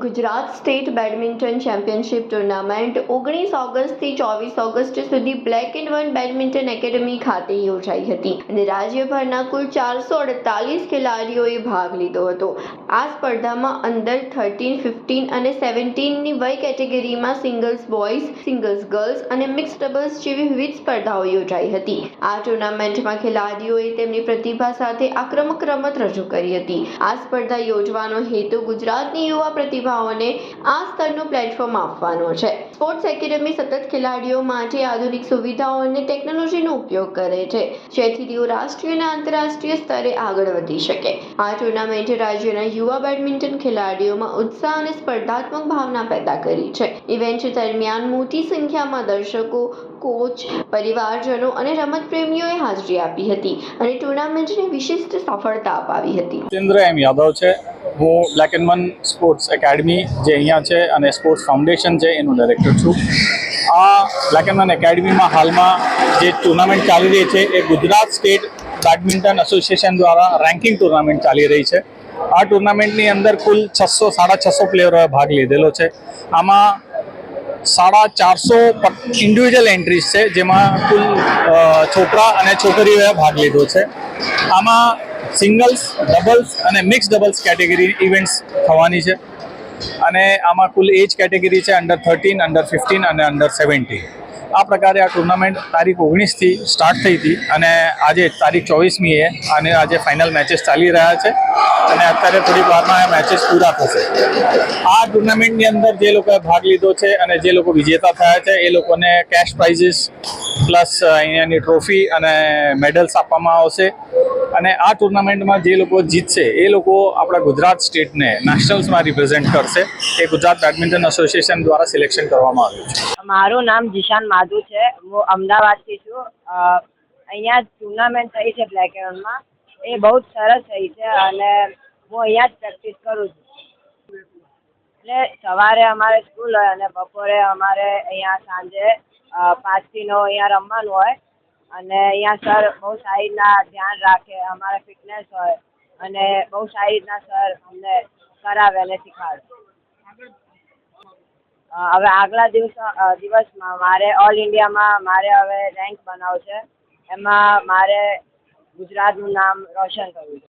Gujarat state badminton championship tournament ઓગણીસ ઓગસ્ટથી ચોવીસ ઓગસ્ટ સુધી black and one badminton academy ખાતે યોજાઈ હતી અને રાજ્યભરના કુલ ચારસો અડતાલીસ ખેલાડીઓએ ભાગ લીધો હતો. આ સ્પર્ધામાં અંડર થર્ટીન ફિફ્ટીન અને સેવન્ટીનની વય કેટેગરીમાં સિંગલ્સ બોયઝ સિંગલ્સ ગર્લ્સ અને મિક્સ ડબલ્સ જેવી વિવિધ સ્પર્ધાઓ યોજાઈ હતી. આ ટુર્નામેન્ટમાં ખેલાડીઓએ તેમની પ્રતિભા સાથે આક્રમક રમત રજૂ કરી હતી. આ સ્પર્ધા યોજવાનો હેતુ ગુજરાતની યુવા પ્રતિભાઓને આ સ્તરનું પ્લેટફોર્મ આપવાનો છે. સ્પોર્ટ્સ એકેડમી સતત ખેલાડીઓ માટે આધુનિક સુવિધાઓ અને ટેકનોલોજીનો ઉપયોગ કરે છે. જેથી તેઓ રાષ્ટ્રીય અને આંતરરાષ્ટ્રીય સ્તરે આગળ વધી શકે. આ ટુર્નામેન્ટે રાજ્યના યુવા બેડમિન્ટન ખેલાડીઓમાં ઉત્સાહ અને સ્પર્ધાત્મક ભાવના પેદા કરી છે. ઇવેન્ટ દરમિયાન મોટી સંખ્યામાં દર્શકો કોચ પરિવારજનો અને રમતપ્રેમીઓએ હાજરી આપી હતી અને ટુર્નામેન્ટને વિશિષ્ટ સફળતા અપાવી હતી. ચંદ્ર એમ યાદવ છે. હું black and one sports academy જે અહીંયા છે અને સ્પોર્ટ્સ ફાઉન્ડેશન છે, એનું ડાયરેક્ટર છું. આ બ્લેક એન્ડ વન એકેડમીમાં હાલમાં જે ટુર્નામેન્ટ ચાલી રહી છે, એ ગુજરાત સ્ટેટ બેડમિન્ટન એસોસિએશન દ્વારા રેન્કિંગ ટુર્નામેન્ટ ચાલી રહી છે. આ ટુર્નામેન્ટની અંદર કુલ છસો, સાડા છસો પ્લેયરોએ ભાગ લીધેલો છે. આમાં સાડા ચારસો ઇન્ડિવિજ્યુઅલ એન્ટ્રીઝ છે, જેમાં કુલ છોકરા અને છોકરીઓએ ભાગ લીધો છે. આમાં સિંગલ્સ, ડબલ્સ અને મિક્સ ડબલ્સ કેટેગરી ઇવેન્ટ્સ થવાની છે. અને આમાં કુલ એજ કેટેગરી છે અંડર થર્ટીન અંડર ફિફ્ટીન અને અંડર સેવન્ટીન આ પ્રકારે આ ટુર્નામેન્ટ તારીખ ઓગણીસથી સ્ટાર્ટ થઈ હતી અને આજે તારીખ ચોવીસમીએ અને આજે ફાઇનલ મેચેસ ચાલી રહ્યા છે અને અત્યારે થોડીક વારમાં આ મેચેસ પૂરા થશે. આ ટુર્નામેન્ટની અંદર જે લોકોએ ભાગ લીધો છે અને જે લોકો વિજેતા થયા છે, એ લોકોને કેશ પ્રાઇઝીસ પ્લસ અહીંયાની ટ્રોફી અને મેડલ્સ આપવામાં આવશે. અને આ ટુર્નામેન્ટમાં જે લોકો જીતશે, એ લોકો આપણા ગુજરાત સ્ટેટને નેશનલ્સમાં રિપ્રેઝેન્ટ કરશે. એ ગુજરાત બેડમિન્ટન એસોસિએશન દ્વારા સિલેક્શન કરવામાં આવ્યું છે. મારું નામ જીશાન માધુ છે. હું અમદાવાદથી છું. અહીંયા ટુર્નામેન્ટ થઈ છે બ્લેક એવનમાં એ બહુ જ સરસ થઈ છે અને હું અહીંયા જ પ્રેક્ટિસ કરું છું. એટલે સવારે અમારે સ્કૂલ હોય અને બપોરે અમારે અહીંયા સાંજે પાંચથી નવ અહીંયા રમવાનું હોય. અને અહીંયા સર બહુ સારી રીતના ધ્યાન રાખે, અમારે ફિટનેસ હોય. અને બહુ સારી રીતના સર અમને કરાવે અને શીખવાડે. હવે આગલા દિવસ દિવસમાં મારે ઓલ ઇન્ડિયામાં મારે હવે રેન્ક બનાવવું છે. એમાં મારે ગુજરાતનું નામ રોશન કરવું છે.